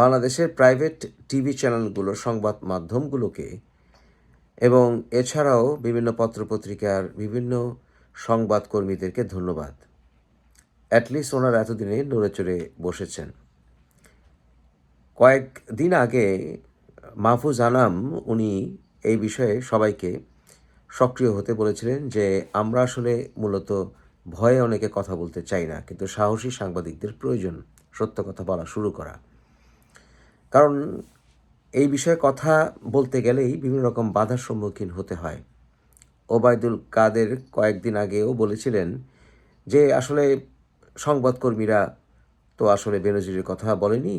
বাংলাদেশের private TV চ্যানেলগুলো, সংবাদ মাধ্যমগুলোকে এবং এছাড়াও বিভিন্ন পত্রপত্রিকার বিভিন্ন সংবাদকর্মীদেরকে ধন্যবাদ। অ্যাটলিস্ট ওনারা এতদিনে নড়ে চড়ে বসেছেন। কয়েকদিন আগে মাহফুজ আনাম, উনি এই বিষয়ে সবাইকে সক্রিয় হতে বলেছিলেন যে, আমরা আসলে মূলত ভয়ে অনেকে কথা বলতে চাই না, কিন্তু সাহসী সাংবাদিকদের প্রয়োজন সত্য কথা বলা শুরু করা। কারণ এই বিষয়ে কথা বলতে গেলেই বিভিন্ন রকম বাধার সম্মুখীন হতে হয়। ওবায়দুল কাদের কয়েকদিন আগেও বলেছিলেন যে, আসলে সংবাদকর্মীরা তো আসলে বেনজিরের কথা বলেনি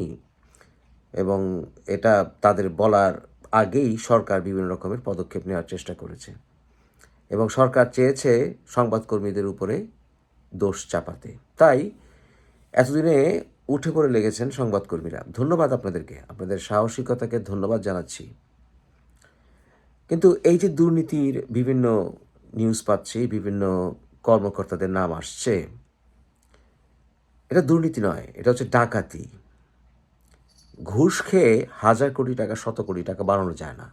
এবং এটা তাদের বলার আগেই সরকার বিভিন্ন রকমের পদক্ষেপ নেওয়ার চেষ্টা করেছে এবং সরকার চেয়েছে সংবাদকর্মীদের উপরে দোষ চাপাতে। তাই এতদিনে উঠে পড়ে লেগেছেন সংবাদকর্মীরা। ধন্যবাদ আপনাদেরকে। আপনাদের সাহসিকতাকে ধন্যবাদ জানাচ্ছি। কিন্তু এই যে দুর্নীতির বিভিন্ন নিউজ পাচ্ছি, বিভিন্ন কর্মকর্তাদের নাম আসছে, এটা দুর্নীতি নয়, এটা হচ্ছে ডাকাতি। ঘুষ খেয়ে হাজার কোটি টাকা, শত কোটি টাকা বাড়ানো যায় না।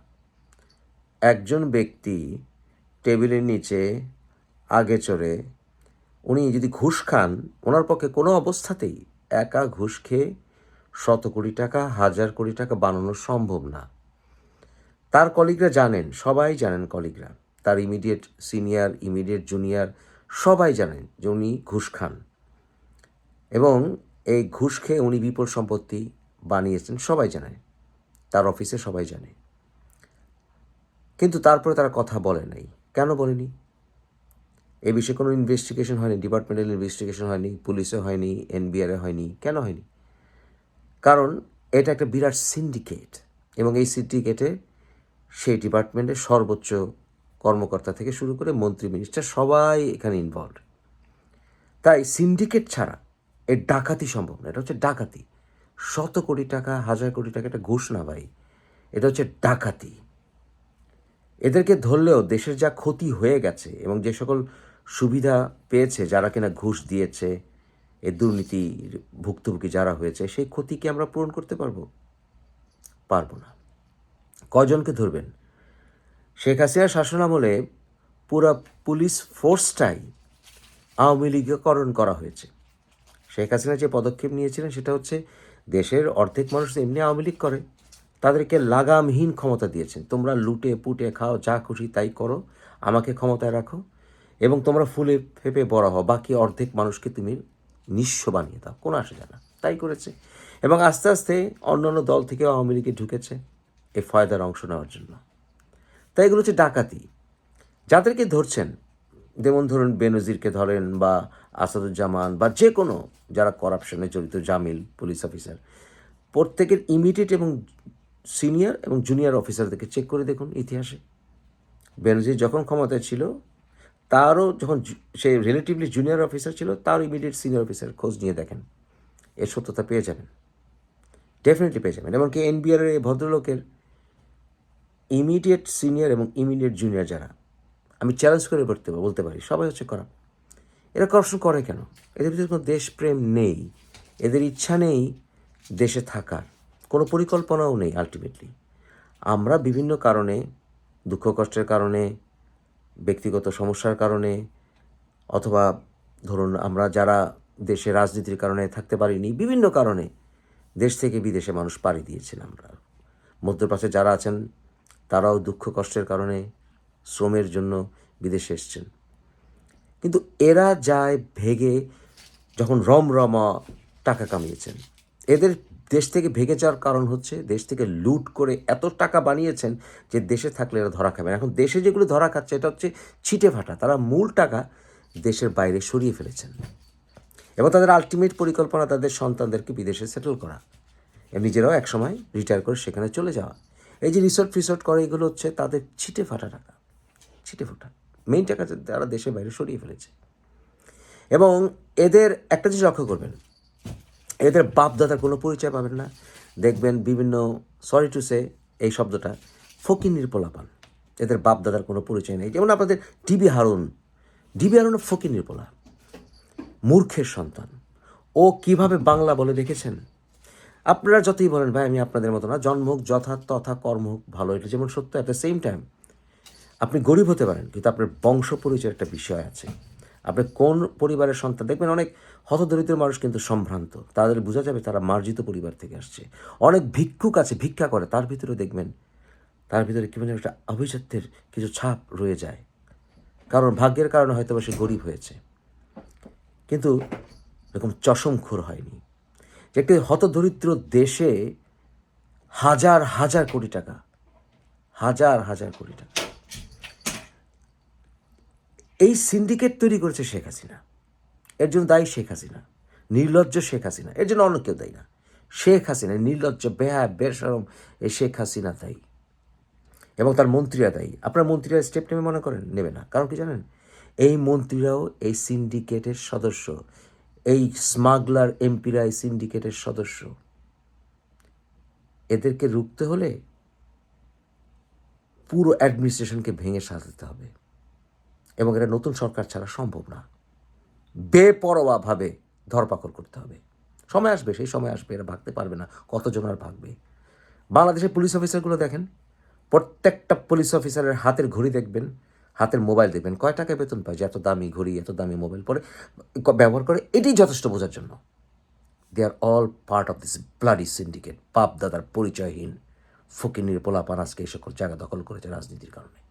একজন ব্যক্তি টেবিলের নিচে আগে চড়ে উনি যদি ঘুষ খান, ওনার পক্ষে কোনো অবস্থাতেই একা ঘুষ খেয়ে শত কোটি টাকা, হাজার কোটি টাকা বানানো সম্ভব না। তার কলিগরা জানেন, সবাই জানেন কলিগরা। তার ইমিডিয়েট সিনিয়র, ইমিডিয়েট জুনিয়র, সবাই জানেন যে উনি ঘুষ খান। এবং এই ঘুষ খেয়ে উনি বিপুল সম্পত্তি বানিয়েছেন, সবাই জানে। তার অফিসে সবাই জানে। কিন্তু তারপরে তারা কথা বলে নাই। কেন বলেনি? এ বিষয়ে কোনো ইনভেস্টিগেশন হয়নি ডিপার্টমেন্টাল ইনভেস্টিগেশন হয়নি পুলিশে হয়নি এনবিআরে হয়নি, কেন হয়নি? কারণ এটা একটা বিরাট সিন্ডিকেট এবং এই সিন্ডিকেটে সেই ডিপার্টমেন্টের সর্বোচ্চ কর্মকর্তা থেকে শুরু করে মন্ত্রী মিনিস্টার সবাই এখানে ইনভলভ তাই সিন্ডিকেট ছাড়া এর ডাকাতি সম্ভব না, এটা হচ্ছে ডাকাতি। শত কোটি টাকা, হাজার কোটি টাকা এটা ঘুষ না ভাই, এটা হচ্ছে ডাকাতি। এদেরকে ধরলেও দেশের যা ক্ষতি হয়ে গেছে এবং যে সকল সুবিধা পেয়েছে যারা কিনা ঘুষ দিয়েছে, এ দুর্নীতির ভুক্তভোগী যারা হয়েছে, সেই ক্ষতি কি আমরা পূরণ করতে পারব? পারব না। কজনকে ধরবেন? শেখ হাসিনার শাসনামলে পুরো পুলিশ ফোর্সটাই আওয়ামী লীগকরণ করা হয়েছে। শেখ হাসিনা যে পদক্ষেপ নিয়েছিলেন সেটা হচ্ছে দেশের অর্ধেক মানুষ এমনি আওয়ামী লীগ করে। তাদেরকে লাগামহীন ক্ষমতা দিয়েছেন। তোমরা লুটে, পুটে খাও, যা খুশি তাই করো, আমাকে ক্ষমতায় রাখো। এবং তোমরা ফুলে ফেপে বড় হও, বাকি অর্ধেক মানুষকে তুমি নিঃস্ব বানিয়ে দাও। কোনো আসে যায় না। তাই করেছে। এবং আস্তে আস্তে অন্যান্য দল থেকে আওয়ামী লীগে ঢুকেছে এই ফয়দার অংশ নেওয়ার জন্য। তাই এগুলো হচ্ছে ডাকাতি। যাদেরকে ধরছেন, যেমন ধরুন বেনজিরকে ধরেন বা আসাদুজ্জামান বা যে কোনো যারা করাপশনে জড়িত, জামিল, পুলিশ অফিসার, প্রত্যেকের ইমিডিয়েট এবং সিনিয়র এবং জুনিয়র অফিসারদেরকে চেক করে দেখুন ইতিহাসে। বেনজির যখন ক্ষমতায় ছিল তারও যখন সে রিলেটিভলি জুনিয়র অফিসার ছিল তার ইমিডিয়েট সিনিয়র অফিসার খোঁজ নিয়ে দেখেন। এর সত্যতা পেয়ে যাবেন। ডেফিনেটলি পেয়ে যাবেন। এমনকি এনবিআর এই ভদ্রলোকের ইমিডিয়েট সিনিয়র এবং ইমিডিয়েট জুনিয়র যারা, আমি চ্যালেঞ্জ করে করতে বলতে পারি, সবাই হচ্ছে করা। এরা করাপশন করে কেন? এদের ভিতরে কোনো দেশপ্রেম নেই। এদের ইচ্ছা নেই দেশে থাকার। কোনো পরিকল্পনাও নেই আলটিমেটলি আমরা বিভিন্ন কারণে, দুঃখ কষ্টের কারণে ব্যক্তিগত সমস্যার কারণে অথবা ধরুন আমরা যারা দেশে রাজনীতির কারণে থাকতে পারিনি, বিভিন্ন কারণে দেশ থেকে বিদেশে মানুষ পাড়ি দিয়েছেন আমরা। মধ্যপ্রাচ্যে যারা আছেন, তারাও দুঃখ কষ্টের কারণে শ্রমের জন্য বিদেশে এসছেন। কিন্তু এরা যায় ভেগে যখন রমরমা টাকা কামিয়েছেন। এদের দেশ থেকে ভেগে যাওয়ার কারণ হচ্ছে দেশ থেকে লুট করে এত টাকা বানিয়েছেন যে দেশে থাকলে এরা ধরা খাবে। এখন দেশে যেগুলো ধরা খাচ্ছে, এটা হচ্ছে ছিটে ফাটা তারা মূল টাকা দেশের বাইরে সরিয়ে ফেলেছেন। এবং তাদের আলটিমেট পরিকল্পনা তাদের সন্তানদেরকে বিদেশে সেটেল করা। নিজেরাও একসময় রিটায়ার করে সেখানে চলে যাওয়া। এই যে রিসোর্ট ফিসোর্ট করে, এগুলো হচ্ছে তাদের ছিটে ফাটা টাকা। ছিটে ফোটা। মেইন টাকা তারা দেশের বাইরে সরিয়ে ফেলেছে। এবং এদের একটা জিনিস লক্ষ্য করবেন এদের বাপ দাদার কোনো পরিচয় পাবেন না। দেখবেন বিভিন্ন সরি টু সে এই শব্দটা ফকিনির পোলাপান। এদের বাপ দাদার কোনো পরিচয় নেই। যেমন আপনাদের ডিবি হারুন। ডিবি হারুন ফকিনির পোলা। মূর্খের সন্তান। ও কীভাবে বাংলা বলে দেখেছেন? আপনারা যতই বলেন, ভাই, আমি আপনাদের মতো না। জন্ম হোক যথা তথা কর্ম হোক, ভালো। এটা যেমন সত্য অ্যাট দ্য সেম টাইম আপনি গরিব হতে পারেন, কিন্তু আপনার বংশ পরিচয়ের একটা বিষয় আছে। আপনি কোন পরিবারের সন্তান? দেখবেন অনেক হতদরিদ্র মানুষ কিন্তু সম্ভ্রান্ত। তাদের বোঝা যাবে তারা মার্জিত পরিবার থেকে আসছে। অনেক ভিক্ষুক আছে, ভিক্ষা করে, তার ভিতরে দেখবেন, তার ভিতরে কি একটা আভিজাত্যের কিছু ছাপ রয়ে যায়। কারণ ভাগ্যের কারণে হয়তো সে গরিব হয়েছে। কিন্তু এরকম চশমখোর হয়নি। যে একটি হতদরিদ্র দেশে হাজার হাজার কোটি টাকা, হাজার হাজার কোটি টাকা। এই সিন্ডিকেট তৈরি করেছে শেখ হাসিনা। এর জন্য দায়ী শেখ হাসিনা। নির্লজ্জ শেখ হাসিনা। এর জন্য অন্য কেউ দায়ী না। শেখ হাসিনা, নির্লজ্জ বেহা বেসরম এই শেখ হাসিনা দায়ী। এবং তার মন্ত্রীরা দায়ী। আপনার মন্ত্রীরা স্টেপ নেবে মনে করেন? নেবে না। কারণ কি জানেন? এই মন্ত্রীরাও এই সিন্ডিকেটের সদস্য। এই স্মাগলার এমপিরা এই সিন্ডিকেটের সদস্য। এদেরকে রুখতে হলে পুরো অ্যাডমিনিস্ট্রেশনকে ভেঙে সাজাতে হবে। এবং এটা নতুন সরকার ছাড়া সম্ভব না। বেপরোয়াভাবে ধরপাকড় করতে হবে। সময় আসবে, সেই সময় আসবে, এরা ভাগতে পারবে না, কতজন আর ভাগবে। বাংলাদেশের পুলিশ অফিসারগুলো দেখেন, প্রত্যেকটা পুলিশ অফিসারের হাতের ঘড়ি দেখবেন, হাতের মোবাইল দেখবেন, কয় টাকা বেতন পায়, যে এত দামি ঘড়ি, এত দামি মোবাইল পরে ব্যবহার করে, এটাই যথেষ্ট বোঝার জন্য। They are all part of this bloody syndicate বাপ দাদার পরিচয়হীন ফকিনির পোলাপান আজকে এই সকল জায়গা দখল করেছে রাজনীতির কারণে।